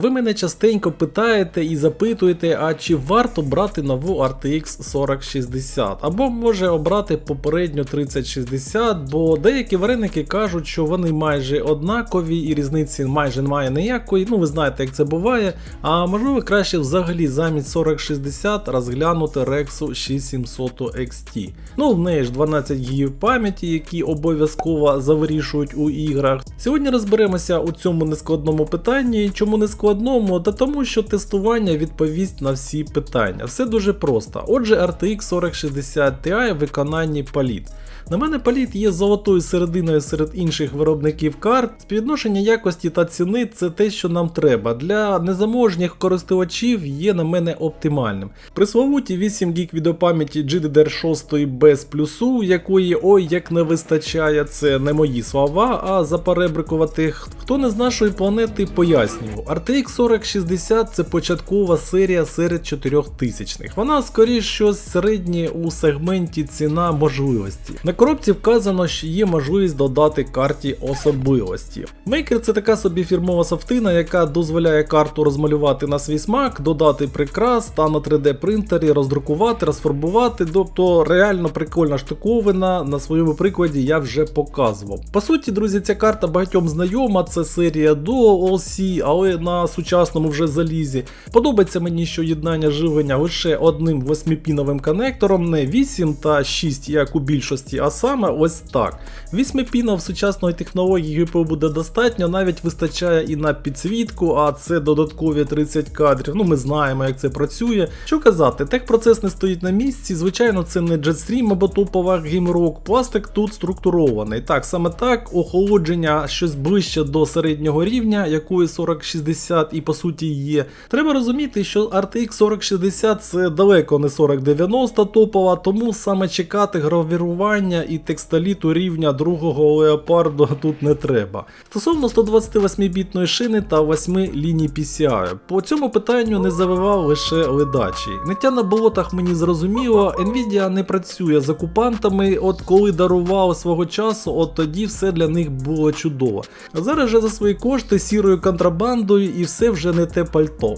Ви мене частенько питаєте і запитуєте, а чи варто брати нову RTX 4060, або може обрати попередню 3060, бо деякі вареники кажуть, що вони майже однакові і різниці майже немає ніякої. Ну ви знаєте, як це буває. А можливо краще взагалі замість 4060 розглянути Rexu 6700 XT. Ну в неї ж 12 ГБ пам'яті, які обов'язково завирішують у іграх. Сьогодні розберемося у цьому нескладному питанні. Чому не складному? Та тому, що тестування відповість на всі питання. Все дуже просто. Отже, RTX 4060 Ti в виконанні Palit. На мене Palit є золотою серединою серед інших виробників карт. Співвідношення якості та ціни це те, що нам треба. Для незаможніх користувачів є на мене оптимальним. При Славуті 8 ГБ відеопам'яті GDDR6 без плюсу, якої ой як не вистачає, це не мої слова, а за перебрикувати хто не з нашої планети пояснюю. RTX 4060 це початкова серія серед 4000-х. Вона скоріш щось середнє у сегменті ціна можливості. На коробці вказано, що є можливість додати карті особливості. Мейкер це така собі фірмова софтина, яка дозволяє карту розмалювати на свій смак, додати прикрас та на 3D принтері роздрукувати, розфарбувати. Тобто реально прикольна штуковина. На своєму прикладі я вже показував. По суті, друзі, ця карта багатьом знайома. Це серія до OLC, але на сучасному вже залізі. Подобається мені, що єднання живлення лише одним восьмипіновим конектором, не 8 та 6, як у більшості, а саме ось так. 8 пінов сучасної технології GPU буде достатньо, навіть вистачає і на підсвітку, а це додаткові 30 кадрів. Ну ми знаємо, як це працює. Що казати, техпроцес не стоїть на місці. Звичайно, це не Jetstream або топова геймрок. Пластик тут структурований. Так, саме так, охолодження щось ближче до середнього рівня, якої 4060 і по суті є. Треба розуміти, що RTX 4060 це далеко не 4090 топова, тому саме чекати гравірування і текстоліту рівня другого леопарду тут не треба. Стосовно 128-бітної шини та 8 ліній PCI, по цьому питанню не завивав лише ледачі. Ниття на болотах мені зрозуміло, Nvidia не працює з окупантами, от коли дарував свого часу, от тоді все для них було чудово. Зараз же за свої кошти сірою контрабандою і все вже не те пальто.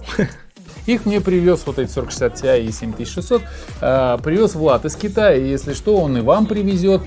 Их мне привез вот эти 4060 Ti и 7600, э, привез Влад из Китая, и если что, он и вам привезет.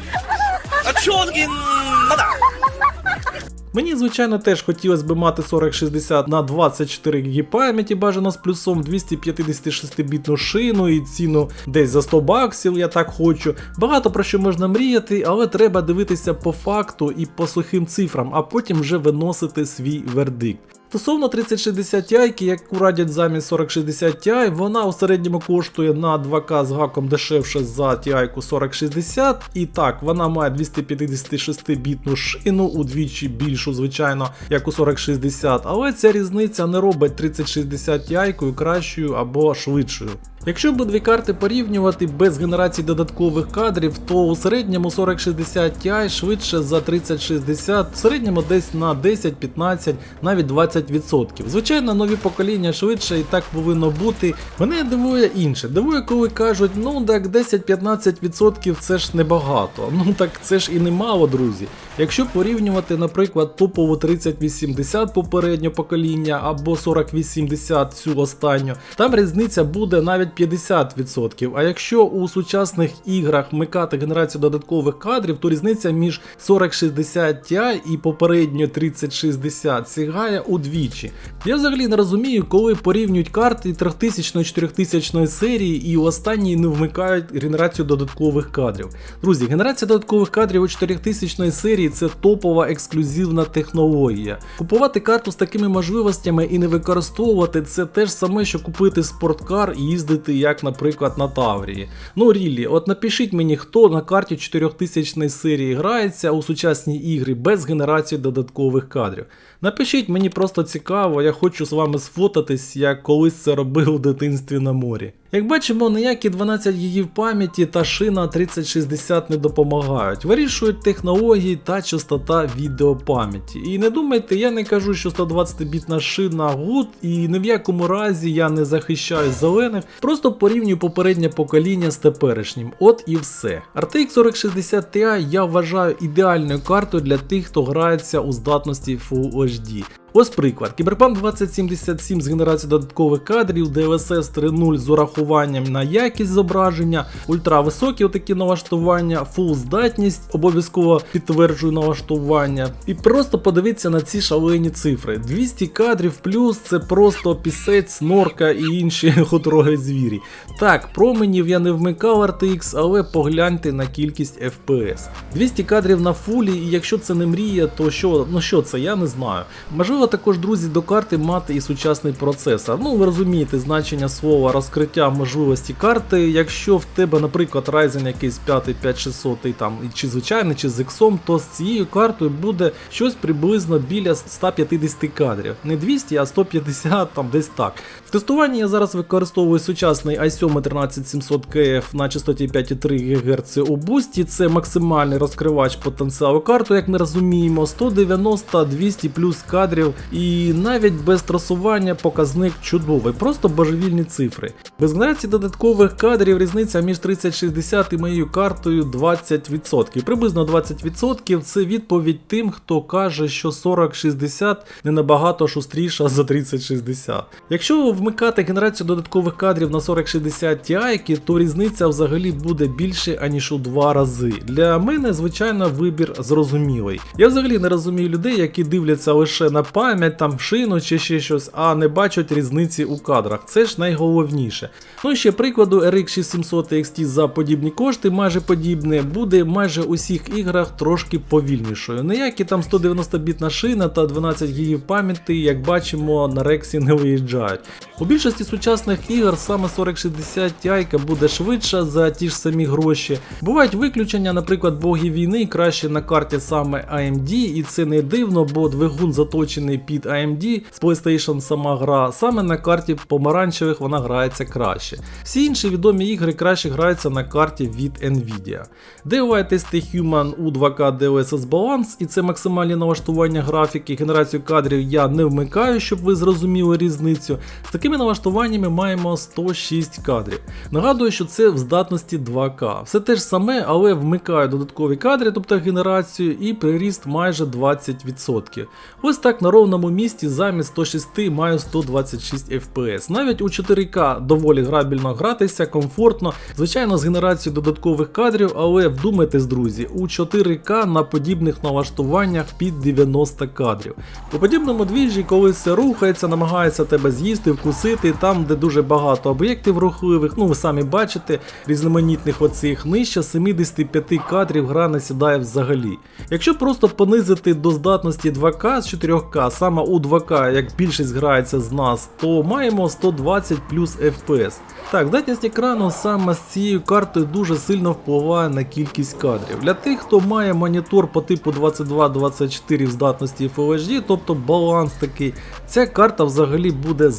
Мені, звичайно, теж хотілося б мати 4060 на 24 ГБ пам'яті бажано з плюсом 256-бітну шину і ціну десь за 100 баксів, я так хочу. Багато про що можна мріяти, але треба дивитися по факту і по сухим цифрам, а потім вже виносити свій вердикт. Стосовно 3060 Ti, яку радять замість 4060 Ti, вона у середньому коштує на 2К з гаком дешевше за Ti 4060. І так, вона має 256-бітну шину, удвічі більшу, звичайно, як у 4060, але ця різниця не робить 3060 Ti кращою або швидшою. Якщо б дві карти порівнювати без генерації додаткових кадрів, то у середньому 4060 Ti швидше за 3060, в середньому десь на 10, 15, навіть 20%. Звичайно, нові покоління швидше і так повинно бути. Мене дивує інше. Дивує, коли кажуть, ну так 10-15% це ж небагато. Ну так це ж і немало, друзі. Якщо порівнювати, наприклад, топову 3080 попереднього покоління або 4080 цю останню, там різниця буде навіть 50%. А якщо у сучасних іграх вмикати генерацію додаткових кадрів, то різниця між 4060 Ti і попередньо 3060 сягає удвічі. Я взагалі не розумію, коли порівнюють карти 3000-4000 серії і у останній не вмикають генерацію додаткових кадрів. Друзі, генерація додаткових кадрів у 4000 серії це топова ексклюзивна технологія. Купувати карту з такими можливостями і не використовувати це те ж саме, що купити спорткар і їздити, як, наприклад, на Таврії. Ну, Ріллі, от напишіть мені, хто на карті 4000 серії грається у сучасні ігри без генерації додаткових кадрів. Напишіть, мені просто цікаво, я хочу з вами сфотатись, як колись це робив у дитинстві на морі. Як бачимо, ніякі 12 ГБ пам'яті та шина 3060 не допомагають. Вирішують технології та частота відеопам'яті. І не думайте, я не кажу, що 120-бітна шина гуд, і ні в якому разі я не захищаю зелених, просто порівнюю попереднє покоління з теперішнім. От і все. RTX 4060 Ti я вважаю ідеальною картою для тих, хто грається у здатності Full HD. HD. Ось приклад. Кіберпанк 2077 з генерацією додаткових кадрів, DLSS 3.0 з урахуванням на якість зображення, ультрависокі отакі налаштування, фул здатність, обов'язково підтверджую налаштування. І просто подивіться на ці шалені цифри. 200 кадрів плюс це просто пісець, норка і інші хутроги звірі. Так, променів я не вмикав RTX, але погляньте на кількість FPS. 200 кадрів на фулі, і якщо це не мрія, то що, ну що це, я не знаю. Можливо, також, друзі, до карти мати і сучасний процесор. Ну, ви розумієте значення слова розкриття можливості карти. Якщо в тебе, наприклад, Ryzen якийсь 5 5600 там, чи звичайний, чи з X, то з цією картою буде щось приблизно біля 150 кадрів. Не 200, а 150, там десь так. В тестуванні я зараз використовую сучасний i7 13700KF на частоті 5,3 ГГц у бусті. Це максимальний розкривач потенціалу карти, як ми розуміємо, 190-200 плюс кадрів, і навіть без трасування показник чудовий, просто божевільні цифри. Без генерації додаткових кадрів різниця між 3060 і моєю картою 20%. Приблизно 20% це відповідь тим, хто каже, що 4060 не набагато шустріша за 3060. Якщо вмикати генерацію додаткових кадрів на 4060 Ti, то різниця взагалі буде більше аніж у два рази. Для мене, звичайно, вибір зрозумілий. Я взагалі не розумію людей, які дивляться лише на пам'ять, там шину чи ще щось, а не бачать різниці у кадрах. Це ж найголовніше. Ну і ще прикладу RX 6700 XT за подібні кошти, майже подібне, буде майже у всіх іграх трошки повільнішою. Ніякі там 190 бітна шина та 12 ГБ пам'яті, як бачимо, на Рексі не виїжджають. У більшості сучасних ігор саме 4060 Ti буде швидша за ті ж самі гроші. Бувають виключення, наприклад, боги війни краще на карті саме AMD, і це не дивно, бо двигун заточений під AMD з PlayStation сама гра, саме на карті помаранчевих вона грається краще. Всі інші відомі ігри краще граються на карті від Nvidia. DLI ST Human у 2K DLSS Balance, і це максимальні налаштування графіки, генерацію кадрів я не вмикаю, щоб ви зрозуміли різницю. Такими налаштуваннями маємо 106 кадрів. Нагадую, що це в здатності 2К. Все те ж саме, але вмикаю додаткові кадри, тобто генерацію, і приріст майже 20%. Ось так на ровному місці замість 106 маю 126 FPS. Навіть у 4К доволі грабільно гратися, комфортно, звичайно, з генерацією додаткових кадрів, але вдумайтесь, друзі, у 4К на подібних налаштуваннях під 90 кадрів. У подібному двіжі, коли все рухається, намагається тебе з'їсти, вкусити, там, де дуже багато об'єктів рухливих, ну ви самі бачите, різноманітних оцих нижче 75 кадрів гра не сідає взагалі. Якщо просто понизити до здатності 2К з 4К, саме у 2К, як більшість грається з нас, то маємо 120 плюс FPS. Так, здатність екрану саме з цією картою дуже сильно впливає на кількість кадрів. Для тих, хто має монітор по типу 22-24 в здатності Full HD, тобто баланс такий, ця карта взагалі буде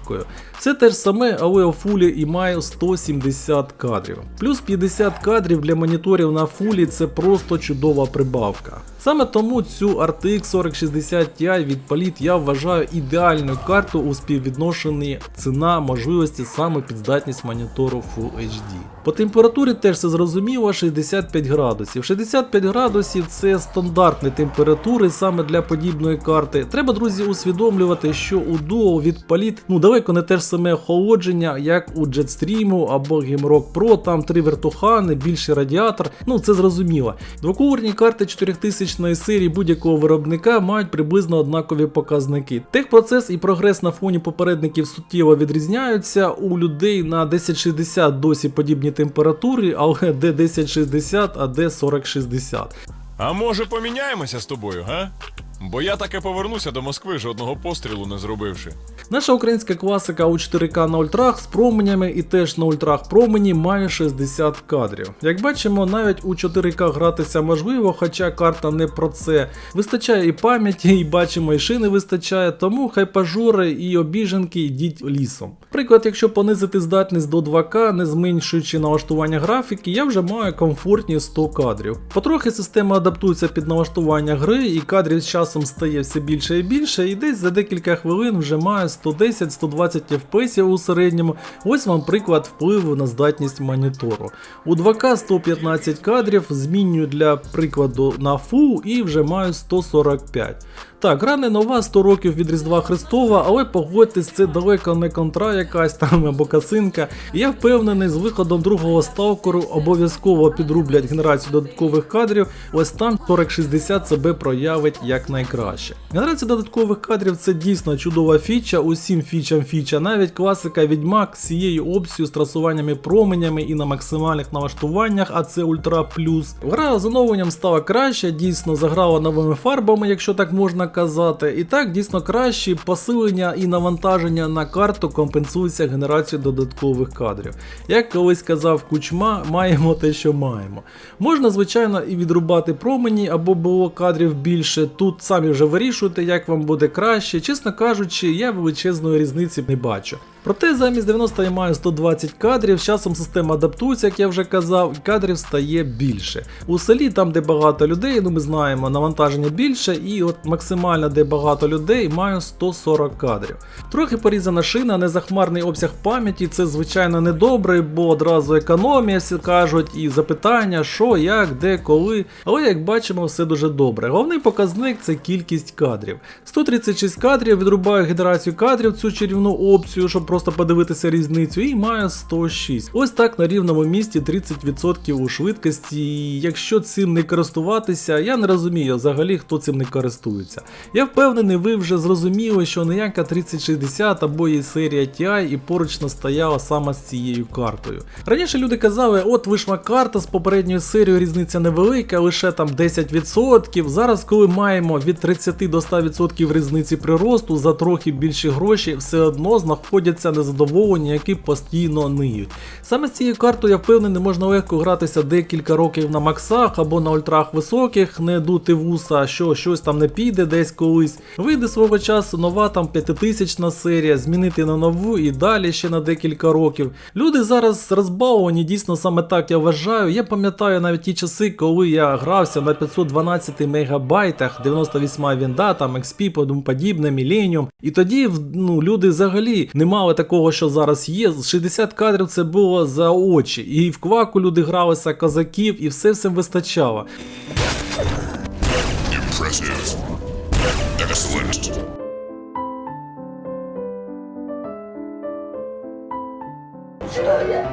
знахідкою. Це те ж саме, але у фулі і маю 170 кадрів. Плюс 50 кадрів для моніторів на фулі це просто чудова прибавка. Саме тому цю RTX 4060 Ti від Palit я вважаю ідеальною картою у співвідношенні ціна можливості саме під здатність монітору Full HD. По температурі теж все зрозуміло 65 градусів. 65 градусів це стандартні температури саме для подібної карти. Треба, друзі, усвідомлювати, що у Duo від Palit ну далеко не те ж саме охолодження, як у Jetstream або Gamerock Pro, там три вертухани, більший радіатор. Ну це зрозуміло. Двокуверні карти 4000 серії будь-якого виробника мають приблизно однакові показники. Техпроцес і прогрес на фоні попередників суттєво відрізняються. У людей на 1060 досі подібні температури, але де 1060, а де 4060. А може поміняємося з тобою, га? Бо я таки повернуся до Москви, жодного пострілу не зробивши. Наша українська класика у 4К на ультрах з променями і теж на ультрах промені має 60 кадрів. Як бачимо, навіть у 4К гратися можливо, хоча карта не про це. Вистачає і пам'яті, і бачимо, і шини вистачає, тому хайпажори і обіженки йдіть лісом. Приклад, якщо понизити здатність до 2К, не зменшуючи налаштування графіки, я вже маю комфортні 100 кадрів. Потрохи система адаптується під налаштування гри, і кадрів з часом стає все більше і більше, і десь за декілька хвилин вже маю 110-120 FPS у середньому. Ось вам приклад впливу на здатність монітору. У 2К 115 кадрів змінюю для прикладу на Full і вже маю 145. Так, гра не нова 100 років від Різдва Христова, але погодьтесь, це далеко не контра якась там або касинка. Я впевнений, з виходом другого сталкеру обов'язково підрублять генерацію додаткових кадрів. Ось там 4060 себе проявить як найкраще. Генерація додаткових кадрів це дійсно чудова фіча, усім фічам фіча, навіть класика Відьмак з цією опцією з трасуваннями променями і на максимальних налаштуваннях, а це Ультра Плюс. Гра з оновленням стала краще, дійсно заграла новими фарбами, якщо так можна казати. І так дійсно краще посилення і навантаження на карту компенсується генерацією додаткових кадрів. Як колись казав Кучма, маємо те, що маємо. Можна, звичайно, і відрубати промені, або було кадрів більше. Тут самі вже вирішуйте, як вам буде краще. Чесно кажучи, я величезної різниці не бачу. Проте замість 90 я маю 120 кадрів, з часом система адаптується, як я вже казав, і кадрів стає більше. У селі, там де багато людей, ну ми знаємо, навантаження більше, і от максимально де багато людей маю 140 кадрів. Трохи порізана шина, незахмарний обсяг пам'яті, це звичайно недобре, бо одразу економія, всі кажуть, і запитання, що, як, де, коли. Але як бачимо, все дуже добре. Головний показник це кількість кадрів. 136 кадрів, відрубаю генерацію кадрів, цю чарівну опцію, щоб просто подивитися різницю, і маю 106. Ось так на рівному місці 30% у швидкості. І якщо цим не користуватися, я не розумію взагалі, хто цим не користується. Я впевнений, ви вже зрозуміли, що ніяка 3060 або її серія TI і поруч не стояла саме з цією картою. Раніше люди казали, от вийшла карта з попередньою серією, різниця невелика, лише там 10%. Зараз, коли маємо від 30 до 100% різниці приросту за трохи більші гроші, все одно знаходяться незадоволені, які постійно ниють. Саме з цією картою я впевнений, можна легко гратися декілька років на максах або на ультрах високих, не дути вуса, що щось там не піде десь колись. Вийде свого часу нова там 5000 серія, змінити на нову і далі ще на декілька років. Люди зараз розбаловані, дійсно саме так я вважаю. Я пам'ятаю навіть ті часи, коли я грався на 512 мегабайтах, 98 вінда, там XP, тому подібне, Millennium. І тоді ну, люди взагалі не мали такого, що зараз є. 60 кадрів це було за очі. І в кваку люди гралися козаків, і все всім вистачало. Impressive. Excellent. Что я?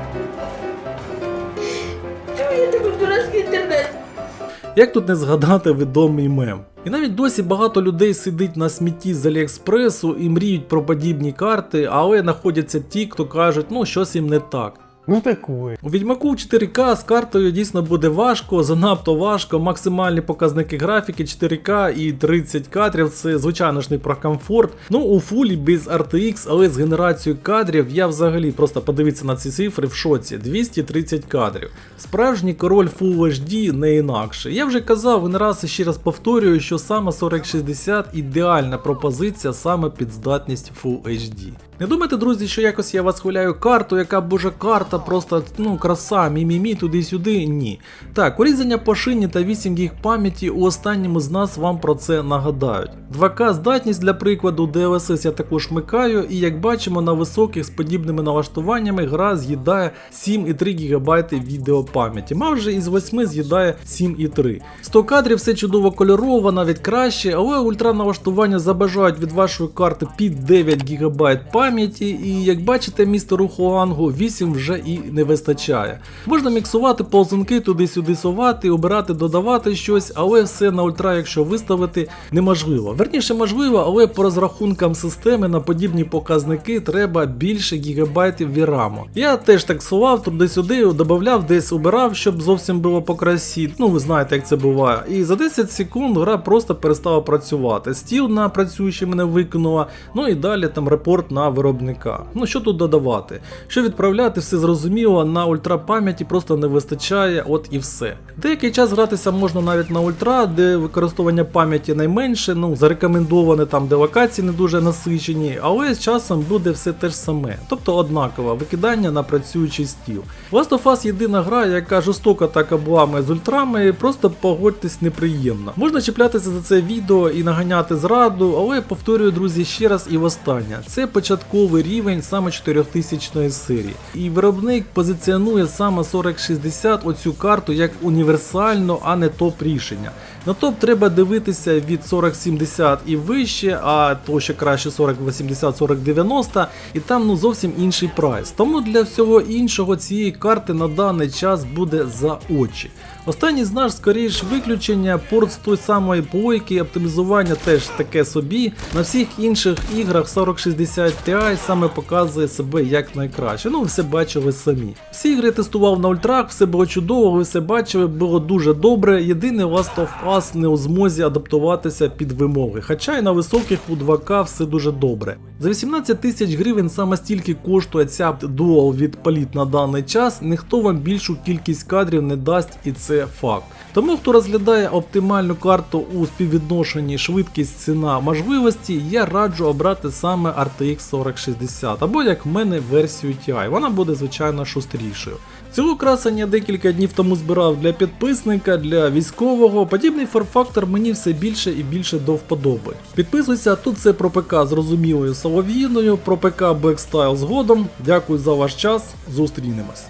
Як тут не згадати відомий мем? І навіть досі багато людей сидить на смітті з Аліекспресу і мріють про подібні карти, але знаходяться ті, хто кажуть, ну щось їм не так. Ну такое. У Відьмаку 4К з картою дійсно буде важко, занадто важко. Максимальні показники графіки 4К і 30 кадрів це звичайно ж не про комфорт. Ну у фулі без RTX, але з генерацією кадрів я взагалі просто подивіться на ці цифри в шоці. 230 кадрів. Справжній король Full HD не інакше. Я вже казав і не раз і ще раз повторюю, що саме 4060 ідеальна пропозиція саме під здатність Full HD. Не думайте, друзі, що якось я вас хваляю карту, яка боже карта, просто ну краса, мімімі туди-сюди. Ні. Так, урізання по шині та 8 гіг пам'яті у останньому з нас вам про це нагадають. 2К здатність для прикладу, DLSS я також вмикаю, і як бачимо на високих з подібними налаштуваннями гра з'їдає 7,3 ГБ відеопам'яті. Майже із 8 з'їдає 7,3. 100 кадрів все чудово кольорово, навіть краще, але ультра налаштування забажають від вашої карти під 9 ГБ пам'яті, і як бачите, містеру Хуангу 8 вже і не вистачає. Можна міксувати ползунки туди-сюди совати, обирати, додавати щось, але все на ультра, якщо виставити, неможливо. Верніше можливо, але по розрахункам системи на подібні показники треба більше гігабайтів віраму. Я теж так сував туди-сюди, додавав, десь обирав, щоб зовсім було по красі. Ну ви знаєте, як це буває. І за 10 секунд гра просто перестала працювати. Стіл на працюючий мене викинула, ну і далі там репорт на виробника. Ну що тут додавати? Що відправляти, все зрозуміло. на ультра пам'яті просто не вистачає, от і все. Деякий час гратися можна навіть на ультра, де використовування пам'яті найменше, ну зарекомендоване там, де локації не дуже насичені, але з часом буде все те ж саме, тобто однакове викидання на працюючий стіл. Last of Us єдина гра, яка жорстоко так облами з ультрами, просто погодьтесь неприємно. Можна чіплятися за це відео і наганяти зраду, але повторюю, друзі, ще раз і востаннє. Це початковий рівень саме 4000 серії. І виробник позиціонує саме 4060 оцю карту як універсальну, а не топ рішення. На топ треба дивитися від 4070 і вище, а то ще краще 4080, 4090, і там ну зовсім інший прайс. Тому для всього іншого цієї карти на даний час буде за очі. Останній з наш скоріш виключення, порт з той самої плойки, оптимізування теж таке собі. На всіх інших іграх 4060 Ti саме показує себе як найкраще. Ну, все бачили самі. Всі ігри тестував на ультрах, все було чудово, ви все бачили, було дуже добре. Єдине Last of Us не у змозі адаптуватися під вимоги. Хоча й на високих у 2К все дуже добре. За 18 тисяч гривень саме стільки коштує ця дуал від Політ на даний час, ніхто вам більшу кількість кадрів не дасть і це факт. Тому хто розглядає оптимальну карту у співвідношенні швидкість ціна можливості, я раджу обрати саме RTX 4060 або як в мене версію TI. Вона буде звичайно шустрішою. Цього красення декілька днів тому збирав для підписника, для військового. Подібний форфактор мені все більше і більше до вподоби. Підписуйся, тут це про ПК з розумілою солов'їною, про ПК Бекстайл згодом. Дякую за ваш час, зустрінемось.